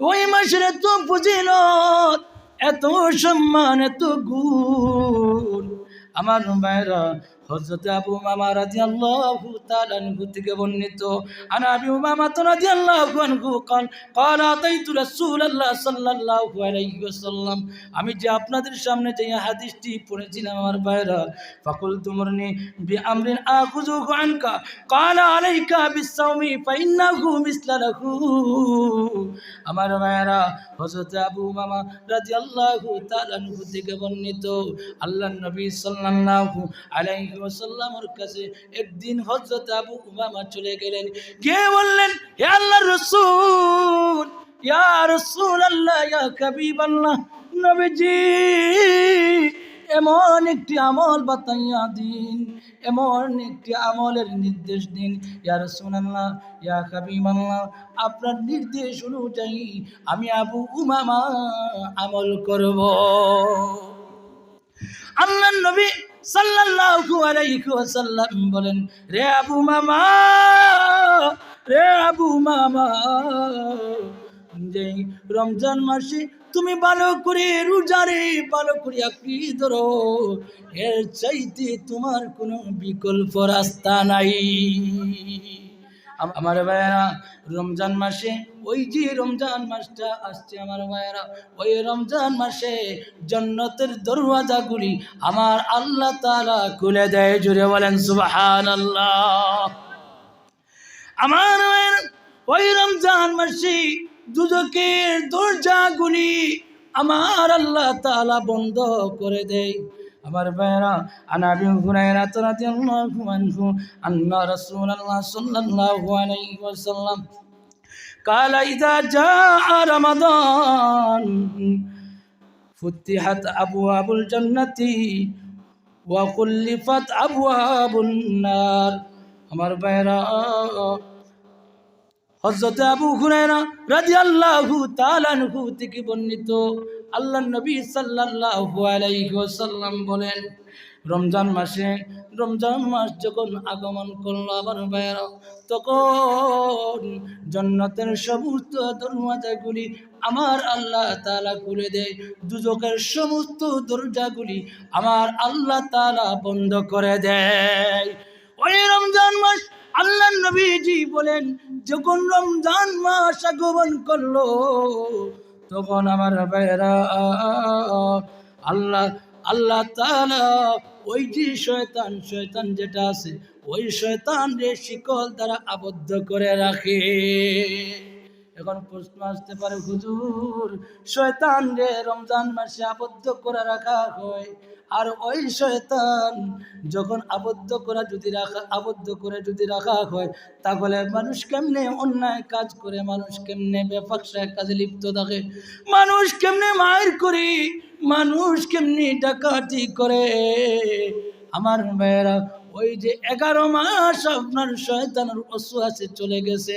ওই মাসের এত ফজিলত এত সম্মান এত গুণ। আমার মায়েরা হজরত আবু মামা রাজি আল্লাহু তালানহু থেকে বর্ণিত, আন আবি মামা তো রাজি আল্লাহু আনহু কন কল আতাইতু রাসূলুল্লাহ সাল্লাল্লাহু আলাইহি ওয়াসাল্লাম আমি যে আপনাদের সামনে যে হাদিসটি পড়েছিলাম আমার ভাইরা ফাকুল তুমরনি বি আমরিন আখুযুহু আনকা কল আলাইকা বিসাওমি ফাইন্নাহু মিসলাহু আমার ভাইরা হজরত আবু মামা রাজি আল্লাহু তালানহু থেকে বর্ণিত, আল্লাহ নবী সাল্লাল্লাহু আলাইহি ওয়াসাল্লামের কাছে একদিন হযরত আবু উমামা চলে গেলেন। গিয়ে বললেন, হে আল্লাহর রাসূল, ইয়া রাসূলুল্লাহ, ইয়া হাবিবাল্লাহ, নবীজি, এমন একটি আমল বাতাইয়া দিন, এমন একটি আমলের নির্দেশ দিন। ইয়া রাসূলুল্লাহ, ইয়া কাবি হাবিবাল্লাহ, আপনার নির্দেশ অনুযায়ী আমি আবু উমামা আমল করব। আল্লাহ নবী সাল্লাল্লাহু আলাইহি ওয়াসাল্লাম বলেন, রে আবু মামা, রে আবু মামা যে রমজান মাসে তুমি ভালো করে রোজারে ভালো করে আপনি ধরো, এর চাইতে তোমার কোনো বিকল্প রাস্তা নাই। আমার ভাইয়েরা, রমজান মাসে, ওই যে রমজান মাসটা আসছে আমার ভাইয়েরা, ওই রমজান মাসে জন্নতের দরওয়াজাগুলি আমার আল্লাহ তালা খুলে দেয় জুড়ে বলেন সুবহান আল্লাহ আমার ওই রমজান মাসে দুদকের দরজাগুলি আমার আল্লাহ তালা বন্ধ করে দেয়। আমার ভাইরা আন আবি হুরায়রা রাদিয়াল্লাহু আনহু আন্না রাসূলুল্লাহ সাল্লাল্লাহু আলাইহি ওয়াসাল্লাম قال إذا جاء رمضان فتحت أبواب الجنة وخلفت أبواب النار আমার ভাইরা হযরত আবু হুরায়রা রাদিয়াল্লাহু তাআলা আনহু থেকে বর্ণিত আল্লাহর নবী আলাইহি বলেন, রমজান মাসে, রমজান মাস যখন আগমন করল আবার ভাইরা তখন জন্নতের সমস্ত দরওয়াজাগুলি আমার আল্লাহ তালা খুলে দেয়। দুজকের সমস্ত দরজাগুলি আমার আল্লাহ তালা বন্ধ করে দেয়। ওই রমজান মাস আল্লাহ নবীজি বলেন, যখন রমজান মাস আগমন করল তখন আমার ভাইরা আল্লাহ আল্লাহ তালা ওই যে শয়তান শয়তান যেটা আছে, ওই শয়তান রে শিকল তারা আবদ্ধ করে রাখে। এখন প্রশ্ন আসতে পারে, হুজুর, শয়তান রে রমজান মাসে আবদ্ধ করে রাখা হয়। আর ওই শয়তান যখন আবদ্ধ করা যদি রাখা, আবদ্ধ করে যদি রাখা হয়, তাহলে মানুষ কেমনে অন্যায় কাজ করে, মানুষ কেমনে বেফাকসায় কাজে লিপ্ত থাকে? মানুষ কেমনে মায়ের করি? মানুষ কেমনি ডাকাতি করে? আমার মেয়েরা ওই যে এগারো মাস আপনার শয়তানের অসুয়াশে চলে গেছে,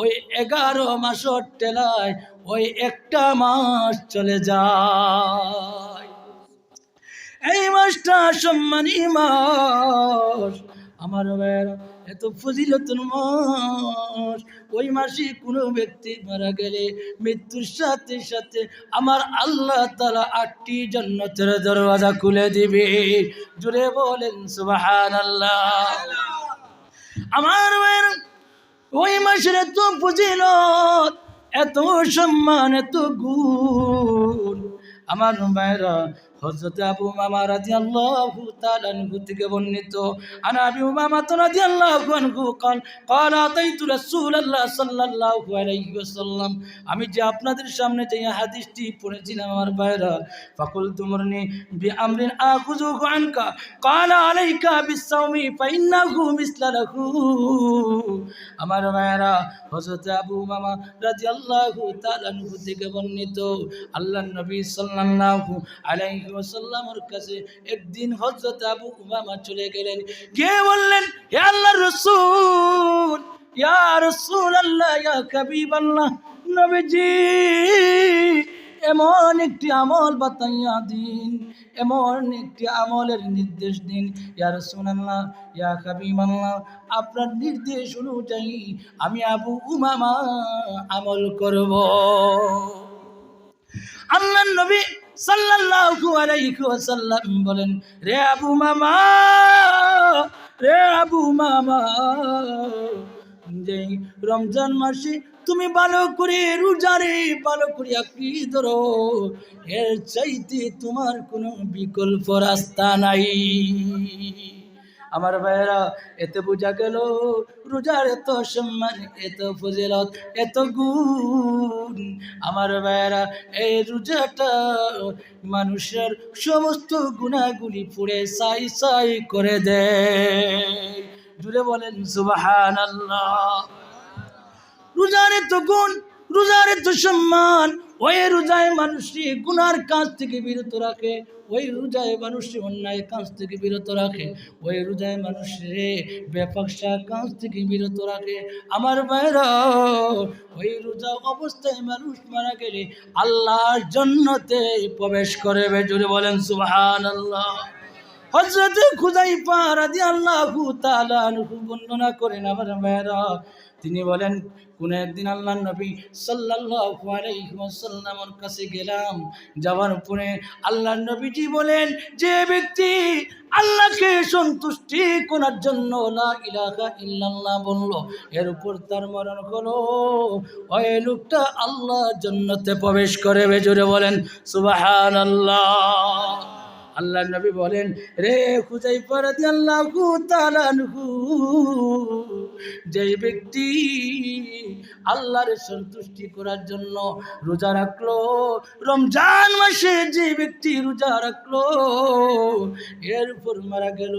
ওই এগারো মাসের টেলায় ওই একটা মাস চলে যায়। এই মাসটা সম্মানী মাস, আমার এত ফজিলতন মাস। ওই মাসে কোনো ব্যক্তি মারা গেলে মৃত্যুর সাথে সাথে আমার আল্লাহ তালা আটটি জন্নতের দরওয়াজা খুলে দিবে। জুড়ে বলেন সুবাহান আল্লাহ আমার ওই মাসের এত ফজিলত, এত সম্মান, এত গুণ। আমার মায়েরা হযরত আবু মামা রাদিয়াল্লাহু তাআলা আনহু থেকে বর্ণিত আন আবি উমামা রাদিয়াল্লাহু আনহু قال قال اتيت رسول الله صلى الله عليه وسلم আমি যে আপনাদের সামনে যে হাদিসটি পড়েছিলাম আমার ভাইরা ফাকুল তুমরনি বি আমরিন আখুযুহু আনকা قال عليك بالصوم فانه مثل له আমার ভাইরা হযরত আবু মামা রাদিয়াল্লাহু তাআলা আনহু থেকে বর্ণিত আল্লাহর নবী সাল্লাল্লাহু আলাইহি ওয়াসাল্লামের কাছে একদিন হযরত আবু উমামা চলে গেলেন। কে বললেন, হে আল্লাহর রাসূল, ইয়া আল্লাহ ইয়া হাবিবাল্লাহ, নবীজি, এমন একটি আমল বাতাইয়া দিন, এমন একটি আমলের নির্দেশ দিন। ইয়ার সুনাল্লাহ ইয়া কাবিমাল্লাহ আপনার নির্দেশ অনুযায়ী আমি আবু উমামা আমল করব। আল্লাহ নবী সাল্লাল্লাহু আলাইহি ওয়াসাল্লাম বলেন, রে আবু মামা, রে আবু মামা যে রমজান মাসে তুমি ভালো করে রোজারে ভালো করে কি ধরো, এর চাইতে তোমার কোনো বিকল্প রাস্তা নাই। আমার ভাইয়েরা, এত বোঝা গেল, রোজার এত সম্মান, এত ফজিলত, এত গুণ। আমার ভাইয়েরা, এই রোজাটা মানুষের সমস্ত গুণাগুলি পুড়ে সাই সাই করে দেয়। জুড়ে বলেন সুবাহান আল্লাহ রোজার এত গুণ রোজার এত সম্মান, ওই রোজায় মানুষটি গুনার কাজ থেকে বিরত রাখে, ওই রোজায় মানুষটি অন্যায় কাজ থেকে বিরত রাখে, ওই রোজায় মানুষে বেফাকসা কাজ থেকে বিরত রাখে। আমার বাইরা ওই রোজা অবস্থায় মানুষ মারা গেলে আল্লাহর জন্যতে প্রবেশ করে জুড়ে বলেন সুবহান আল্লাহ হজরত খুদাইফা রাদিয়াল্লাহু তাআলা আনহু বর্ণনা করেন, আমার ভাইরা তিনি বলেন, কোন একদিন আল্লাহ নবী সাল্লাল্লাহু কাছে গেলাম, যাওয়ার পরে আল্লাহ নবীজি বলেন, যে ব্যক্তি আল্লাহকে সন্তুষ্টি করার জন্য লা ইলাহা ইল্লাল্লাহ বলল, এর উপর তার মরণ হলো। ওই লোকটা আল্লাহ জান্নাতে প্রবেশ করে বেজুরে বলেন, সুবহানাল্লাহ। আল্লাহ আল্লাহ নবী বলেন, রে খুজাই পরাদি আল্লাহ যে ব্যক্তি আল্লাহর সন্তুষ্টি করার জন্য রোজা রাখল, রমজান মাসে যে ব্যক্তি রোজা রাখল, এর উপর মারা গেল।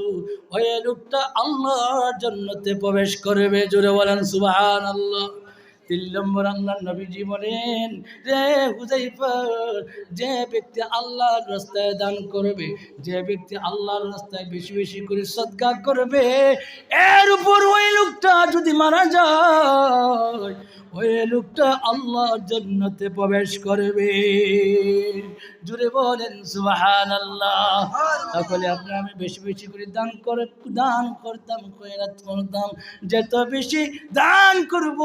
ওই লোকটা আল্লাহর জন্যতে প্রবেশ করবে, জোরে বলেন সুবাহ আল্লাহ তিন নম্বর আল্লাহ নবীজি বলেন, রে হুজাইফার যে ব্যক্তি আল্লাহর রাস্তায় দান করবে, যে ব্যক্তি আল্লাহর রাস্তায় বেশি বেশি করে সদকা করবে, এর উপর ওই লোকটা যদি মারা যায়, ওই লোকটা আল্লাহর জন্নতে প্রবেশ করবে। জুড়ে বলেন সুবাহান আল্লাহ তাহলে আপনি আমি বেশি বেশি করে দান করে, দান করতাম, খয়রাত করতাম, যত বেশি দান করব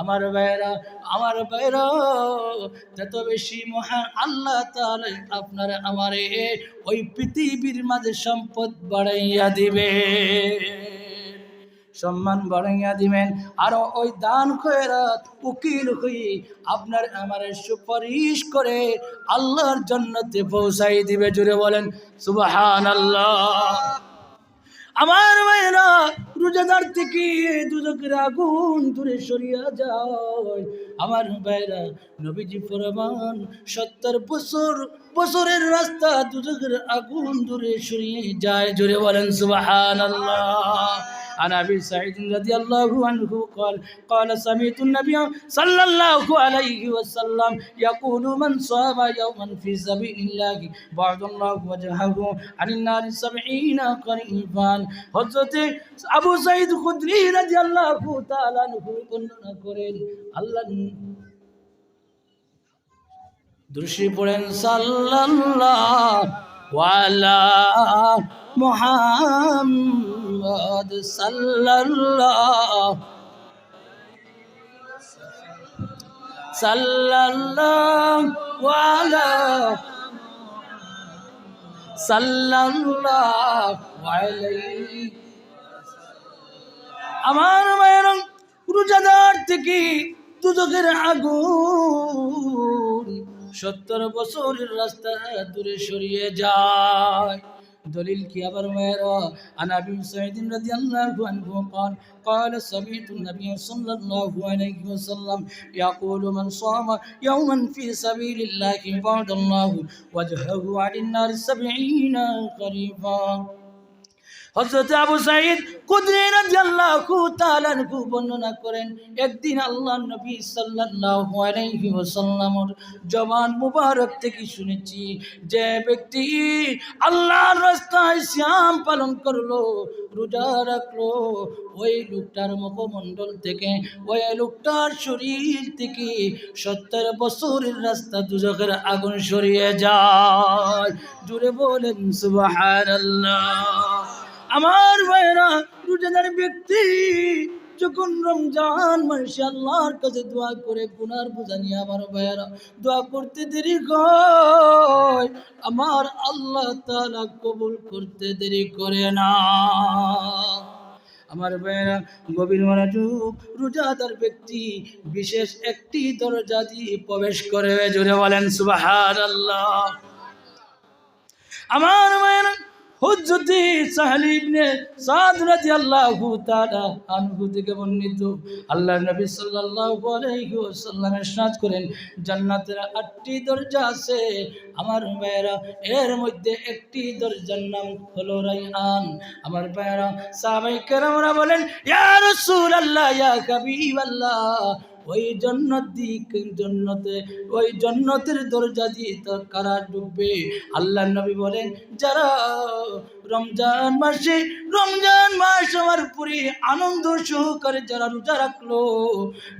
আমার ভাইরা আমার ভাইরা যত বেশি মহান আল্লাহ তাহলে আপনার আমার ওই পৃথিবীর মাঝে সম্পদ বাড়াইয়া দিবে সম্মান বাড়াইয়া দিবেন। আর ওই দান খয়রাত, উকিল হয়ে আপনার আমার সুপারিশ করে আল্লাহর জন্নতে পৌঁছাই দিবে। জুড়ে বলেন সুবাহান আল্লাহ আমার ভাইরা রোজাদার থেকে দুজকের আগুন দূরে সরিয়া যায়। আমার ভাইরা নবীজি ফরমান, সত্তর বছর, বছরের রাস্তা দুজকের আগুন দূরে সরিয়ে যায়। জোরে বলেন সুবাহান আল্লাহ عن ابي سعيد رضي الله عنه قال قال سمعت النبي صلى الله عليه وسلم يقول من صام يوما في سبيل الله بعد الله وجهه عن النار سبعين قريبا হযরত আবু সাইদ খুদরি রাদিয়াল্লাহু তাআলা আনহু বর্ণনা করেন আল্লাহ দৃষ্টি পড়েন সাল্লাল্লাহু আলা মুহাম্মদ সাল্লাল্লাহু সাল্লাল্লাহু আলা সাল্লাল্লাহু আলাইহি আমার মায়ের রোজাদার থেকে দুদকের আগুন সত্তর বছরের রাস্তা দূরে সরিয়ে যায়। دليل كي برميرا عن أبي سعيد رضي الله عنه قال قال سمعت النبي صلى الله عليه وسلم يقول من صام يوما في سبيل الله بعد الله وجهه عن النار سبعين قريبا হযরত আবু সাঈদ কুদরি রাদিয়াল্লাহু তাআলা আনহু বর্ণনা করেন, একদিন মুবারক থেকে শুনেছি ব্যক্তি আল্লাহর রাস্তায় শ্যাম পালন করল, রোজা রাখল, ওই লোকটার মুখমণ্ডল থেকে, ওই লোকটার শরীর থেকে সত্তর বছরের রাস্তা দুজকের আগুন সরিয়ে যায়। জুড়ে বলেন, সুবহানাল্লাহ। আমার ভাইরা রোজাদার ব্যক্তি যখন রমজান মানুষ আল্লাহর কাছে দোয়া করে, গুনার বোঝা নিয়ে আমার ভাইয়েরা, দোয়া করতে দেরি হয়। আমার আল্লাহ তাআলা কবুল করতে দেরি করে না। আমার ভাইয়েরা, গভীর মনোযোগ, রোজাদার ব্যক্তি বিশেষ একটি দরজা দিয়ে প্রবেশ করে। জুড়ে বলেন, সুবহানাল্লাহ। আমার মায়ের হুজ্জতি সাহলি ইবনে সাদ রাদিয়াল্লাহু তাআলা আনহু থেকে বর্ণিত। আল্লাহর নবী সাল্লাল্লাহু আলাইহি ওয়াসাল্লাম ইরশাদ করেন, জান্নাতের আটটি দরজা আছে। আমার ভাইয়েরা, এর মধ্যে একটি দরজার নাম হলো রাইহান আমার ভাইয়েরা, সাহাবায়ে কেরামরা বলেন, ইয়া রাসূলুল্লাহ, ইয়া হাবিবাল্লাহ। ওই জন্নত জন্নতে, ওই জন্নতের দরজা দিয়ে তো কারা ডুববে? আল্লাহ নবী বলেন, যারা রমজান মাসে, রমজান মাস আমার পুরি আনন্দ সহকারে যারা রোজা রাখল,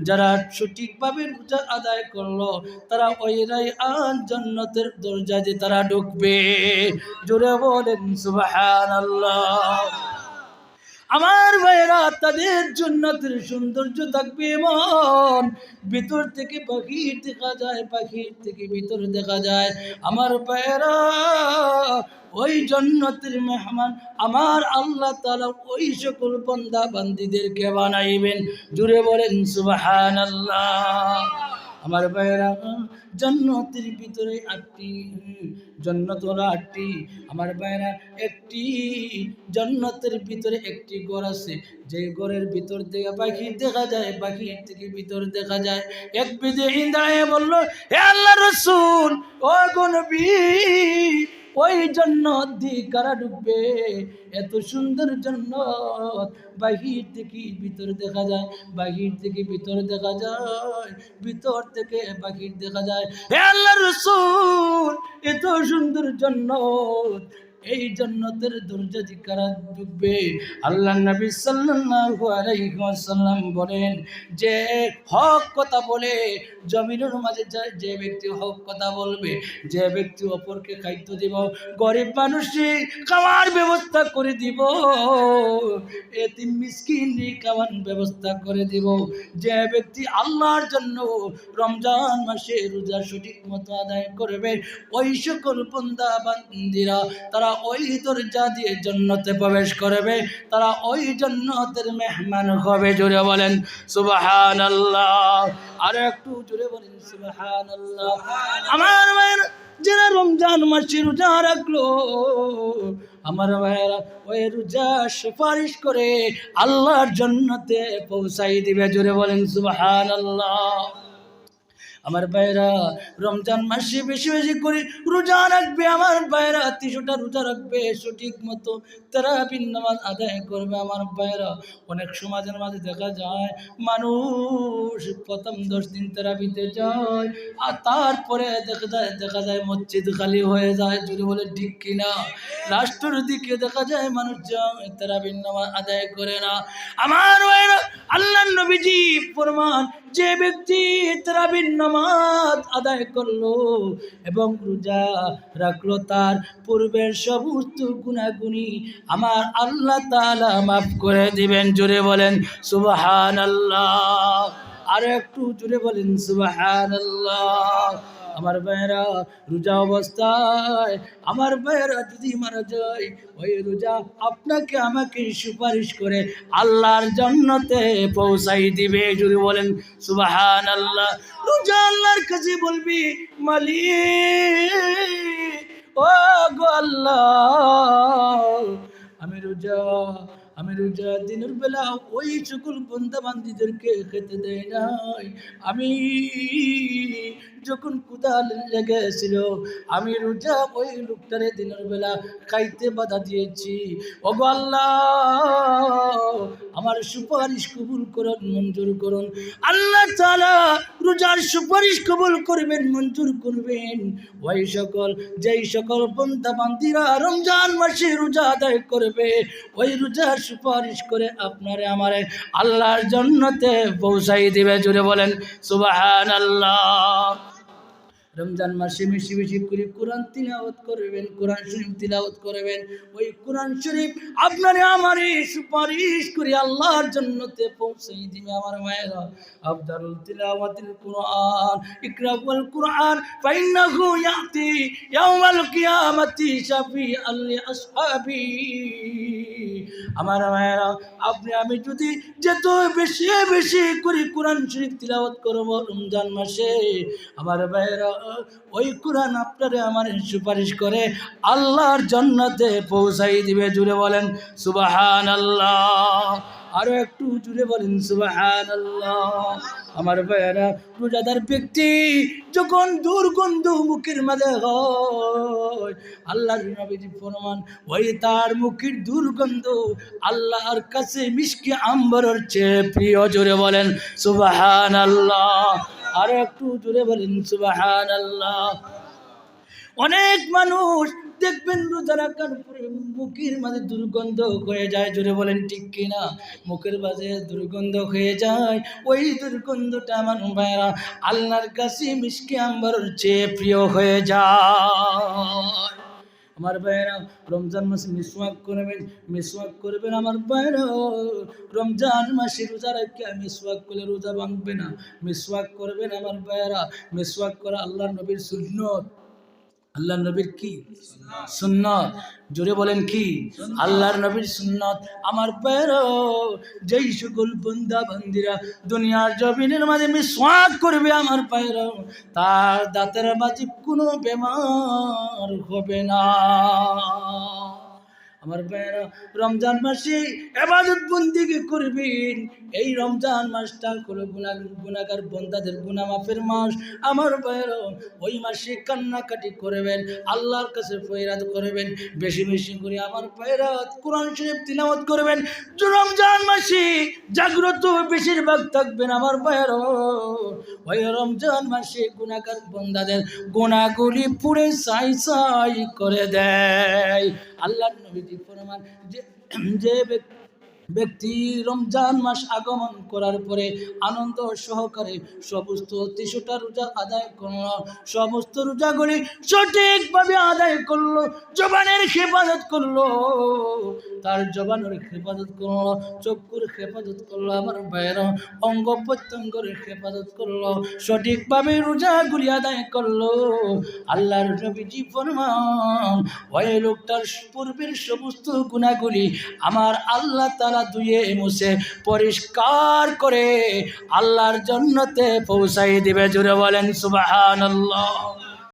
যারা সঠিকভাবে রোজা আদায় করল, তারা ওই রাই আন জন্নতের দরজা দিয়ে তারা ঢুকবে জোরে বলেন, সুবহানাল্লাহ। আমার ভাইরা তাদের জন্নতের সৌন্দর্য থাকবে এমন। ভিতর থেকে পাখির দেখা যায়, পাখির থেকে ভিতর দেখা যায়। আমার ভাইরা ওই জন্নতের মেহমান আমার আল্লাহ তাআলা ওই সকল বন্দা বান্দিদেরকে বানাইবেন। জুড়ে বলেন সুবাহান আল্লাহ আমার ভাইয়েরা, জন্নতের ভিতরে আটটি জন্নত আটটি। আমার ভাইয়েরা, একটি, জন্নতের ভিতরে একটি ঘর আছে। যে ঘরের ভিতর থেকে পাখি দেখা যায় পাখির থেকে ভিতর দেখা যায়। এক বিদেহীন দাঁড়িয়ে বলল, হে আল্লাহ রসুন ও গনবী ওই জন্য দি কারা ডুববে এত সুন্দর জন্নত বাহির থেকে ভিতরে দেখা যায়, বাহির থেকে ভিতরে দেখা যায়, ভিতর থেকে বাহির দেখা যায়। এত সুন্দর জন্নত এই দিয়ে কারা ঢুকবে। আল্লাহ নবী সাল্লাল্লাহু আলাইহি ওয়াসাল্লাম বলেন, যে হক কথা বলে, জমিনের মাঝে যে ব্যক্তি হক কথা বলবে, যে ব্যক্তি অপরকে খাদ্য দিব, গরিব খাওয়ার ব্যবস্থা করে দিব, এতিম মিসকিন খাওয়ার ব্যবস্থা করে দিব। যে ব্যক্তি আল্লাহর জন্য রমজান মাসে রোজা সঠিক মতো আদায় করবে, ওই সকল বন্দা বান্দিরা তারা ওই দরজা দিয়ে জন্নতে প্রবেশ করবে, তারা ওই জন্নতের মেহমান হবে জুড়ে বলেন সুবাহান আল্লাহ আর একটু জুড়ে বলেন সুবাহান আল্লাহ আমার মায়ের যারা রমজান মাসে রোজা রাখল, আমার ভাইয়েরা ওই রোজা সুপারিশ করে আল্লাহর জন্নতে পৌঁছাই দিবে জুড়ে বলেন সুবাহান আল্লাহ আমার ভাইরা রমজান মাসে বেশি বেশি করে রোজা রাখবে, আমার ভাইরা তিনশোটা রোজা রাখবে, সঠিক মতো তারা নামাজ আদায় করবে আমার ভাইরা অনেক সমাজের মাঝে দেখা যায়, মানুষ প্রথম দশ দিন তেরাবিতে যায়, আর তারপরে দেখা যায় দেখা যায় মসজিদ খালি হয়ে যায়, যদি বলে ঠিক কিনা। লাস্টের দিকে দেখা যায়, মানুষ তেরাবিন নামাজ আদায় করে না। আমার আল্লাহ নবীজি প্রমাণ যে ব্যক্তি তেরাবিন নামাজ আদায় করল এবং রোজা রাখল। তার পূর্বের সমস্ত গুণাগুণি আমার আল্লাহ তালা মাফ করে দিবেন। জুড়ে বলেন সুবাহান আল্লাহ আর একটু জুড়ে বলেন সুবাহান আল্লাহ আমার ভাইয়েরা রোজা অবস্থায়, আমার ভাইয়েরা যদি মারা যায়, ওই রোজা আপনাকে আমাকে সুপারিশ করে আল্লাহর জন্নতে পৌঁছাই দিবে। যদি বলেন সুবাহান আল্লাহ রোজা আল্লাহর কাছে বলবি, মালিক, ও গো আল্লাহ, আমি রোজা আমি রোজা দিনের বেলা ওই সকল বন্ধা বান্দিদেরকে খেতে দেয় নাই। আমি যখন কুদা লেগেছিল, আমি রোজা ওই লোকটারে দিনের বেলা খাইতে বাধা দিয়েছি। আমার সুপারিশ কবুল করুন, মঞ্জুর করুন। আল্লাহ তাআলা রোজার সুপারিশ কবুল করবেন, মঞ্জুর করবেন। ওই সকল, যেই সকল পন্থা বান্দিরা রমজান মাসে রোজা আদায় করবে, ওই রোজার সুপারিশ করে আপনারে আমারে আল্লাহর জন্যতে পৌঁছাই দিবে জুড়ে বলেন সুবাহান আল্লাহ রমজান মাসে বেশি বেশি করে কোরআন তিলাওয়াত করবেন, কোরআন শরীফ তিলাওয়াত করবেন। ওই কোরআন শরীফ আপনারে আমারে সুপারিশ করে আল্লাহর জন্নতে পৌঁছে দিবে আমার মায়েরা আফদারুল তিলাওয়াতিল কোরআন ইকরাউল কোরআন, ফাইন্নাহু ইয়াতি ইয়াউমাল কিয়ামাতি শাফিআল লিআসহাবি। আমার মায়েরা আপনি আমি যদি যত বেশি বেশি করে কোরআন শরীফ তিলাওয়াত করব রমজান মাসে, আমার ভাইয়েরা ওই কোরআন আপনারে আমার সুপারিশ করে, আল্লাহর জন্নতে পৌঁছাই দিবে, জুড়ে বলেন সুবাহান আল্লাহ আরও একটু জুড়ে বলেন সুবাহান আল্লাহ আমার ভাইয়েরা, রোজাদার ব্যক্তি যখন দুর্গন্ধ মুখের মাঝে হয়, আল্লাহর নবীজি ফরমান, ওই তার মুখের দুর্গন্ধ আল্লাহর কাছে মিষ্টি আম্বরের চেয়ে প্রিয় জোরে বলেন সুবাহান আল্লাহ আরও একটু জোরে বলেন সুবাহান আল্লাহ অনেক মানুষ দেখবেন রোজা রাখার মুখের মাঝে দুর্গন্ধ হয়ে যায়, জোরে বলেন, ঠিক কিনা? মুখের মাঝে দুর্গন্ধ হয়ে যায়, ওই দুর্গন্ধটা আমার ভাইরা আল্লাহর কাছে মিশকে আম্বার চেয়ে প্রিয় হয়ে যায়। আমার ভাইয়েরা, রমজান মাসে মিসওয়াক করবেন মিসওয়াক করবেন আমার বাইরা রমজান মাসে রোজা রাখে, মিসওয়াক করলে রোজা ভাঙবে না। মিসওয়াক করবেন আমার ভাইয়েরা, মিসওয়াক করা আল্লাহর নবীর সুন্নত। আল্লাহ নবীর কি? সুন্নত। জোরে বলেন কি? আল্লাহর নবীর সুন্নত। আমার পেরো যেই সকল বন্ধা বন্দিরা দুনিয়ার জমিনের মাঝে মিসওয়াক করবে আমার পেরো তার দাঁতের মাঝে কোনো বেমার হবে না। আমার ভাইয়েরা, রমজান মাসে এবাদত বন্দিকে করবেন। এই রমজান মাসটা হলো গুণা বন্দাদের গুণা মাফের মাস। আমার ভাইয়েরা, ওই মাসে কান্নাকাটি করবেন, আল্লাহর কাছে ফয়রাত করবেন, বেশি বেশি করে আমার ভাইয়েরা কোরআন শরীফ তিলাওয়াত করবেন। রমজান মাসে জাগ্রত বেশিরভাগ থাকবেন আমার ভাইয়েরা। ওই রমজান মাসে গুণাগার বন্দাদের গুণাগুলি পুরে সাই সাই করে দেয়। আল্লাহ নবীজি ফরমান যে যে ব্যক্তি ব্যক্তি রমজান মাস আগমন করার পরে আনন্দ সহকারে সমস্ত তিনশোটা রোজা আদায় করল, সমস্ত রোজাগুলি সঠিকভাবে আদায় করল, জবানের হেফাজত করল। তার জবানের হেফাজত করল, চক্ষুর হেফাজত করল, আমার ভাইয়ের অঙ্গ প্রত্যঙ্গের হেফাজত করল, সঠিকভাবে রোজাগুলি আদায় করল। আল্লাহর নবীজি ফরমান, ওই লোকটার পূর্বের সমস্ত গুণাগুলি আমার আল্লাহ তালা ধুয়ে মুছে পরিষ্কার করে আল্লাহর জন্যতে পৌঁছাই দিবে। জুড়ে বলেন আল্লাহ